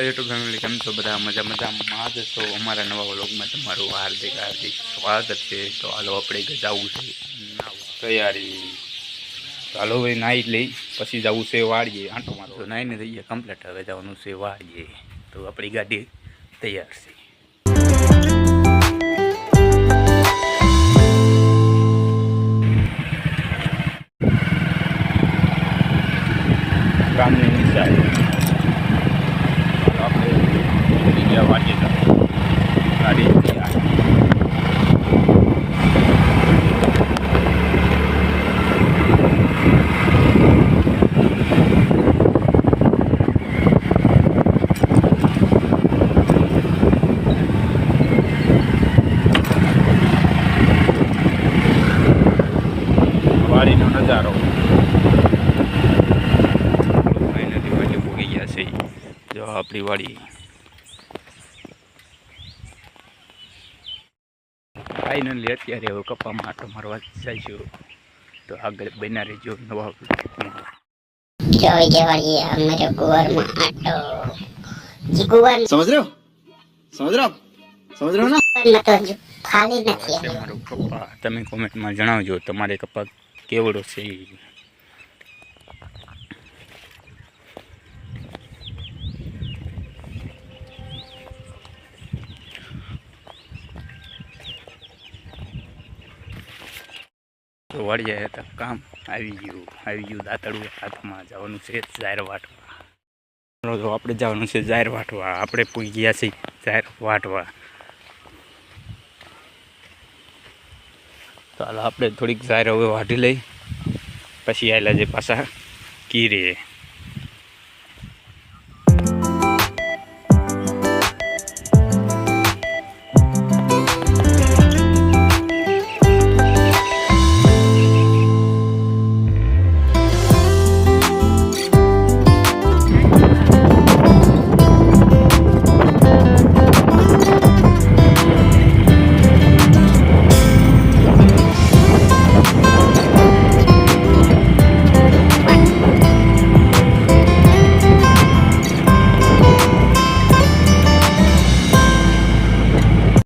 છો બધા? મજા મજામાં જ છો અમારા નવા વ્લોગમાં તમારું હાર્દિક હાર્દિક સ્વાગત છે. તો હાલો આપણે જવું છે તૈયારી. હાલો હવે નાહી લઈ પછી જવું છે વાળીએ આંટો મારો તો નાહીને જઈએ કમ્પ્લીટ હવે જવાનું છે વાળીએ તો આપણી ગાડી તૈયાર છે. ગામની નિશાળ આપણે બીજા વાંચી ગાડી તૈયાર વાડીનો નજારો ફાઇનલી વાડી પૂગી ગયા છે જો આપણી વાડી ફાઇનલી અત્યારે હવે કપ્પામાં આટો મારવા જઈશું. તો આગળ બના રહેજો નવા જય જવાળી અમારે કુવરમાં તમે કોમેન્ટમાં જણાવજો. તમારે કપ્પા કેવડો છે ઈ. તો વળી જાય કામ આવી ગયું આવી ગયું દાંતડું હાથમાં જવાનું છે જાહેર વાટવા આપણે જવાનું છે જાહેર વાટવા આપણે પૂછ ગયા છીએ જાહેર વાટવા હાલો આપણે થોડીક જાહેર હવે વાઢી લઈ. પછી આવેલા જે પાછા કીરે